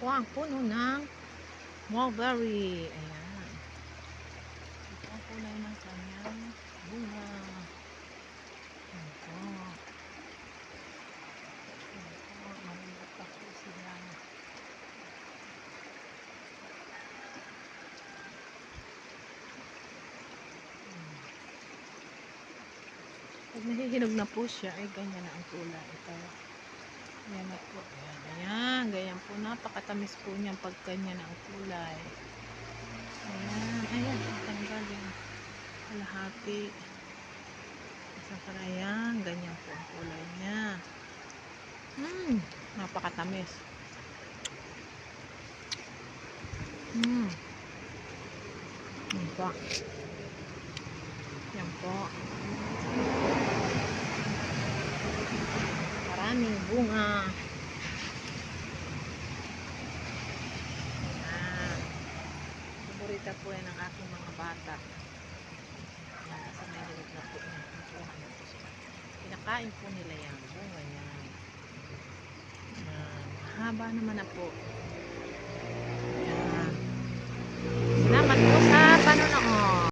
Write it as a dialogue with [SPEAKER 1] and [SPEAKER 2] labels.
[SPEAKER 1] po ang puno ng mulberry. Ayan. Ito ang kulay ng kanyang bunga. Ayan po. Ayan po. Po sila. Pag nahihinog na po siya, ay ganyan na ang kulay. Ito. Ayan na po. Ayan, ayan. Ganyan po. Napakatamis po niyan pag ganyan ang kulay. Ayan. Ayan. Tanggal yung kalahati. Para ayan. Ganyan po ang kulay niya. Hmm. Napakatamis. Hmm. Yan po. Yan po. Maraming bunga. Ayan. Paborita po yan ng aking mga bata. Ayan, kasi may hilig na po yan. Nakuha na po sila. Pinakain po nila yan. Bunga yan. Ayan. Mahaba naman na po.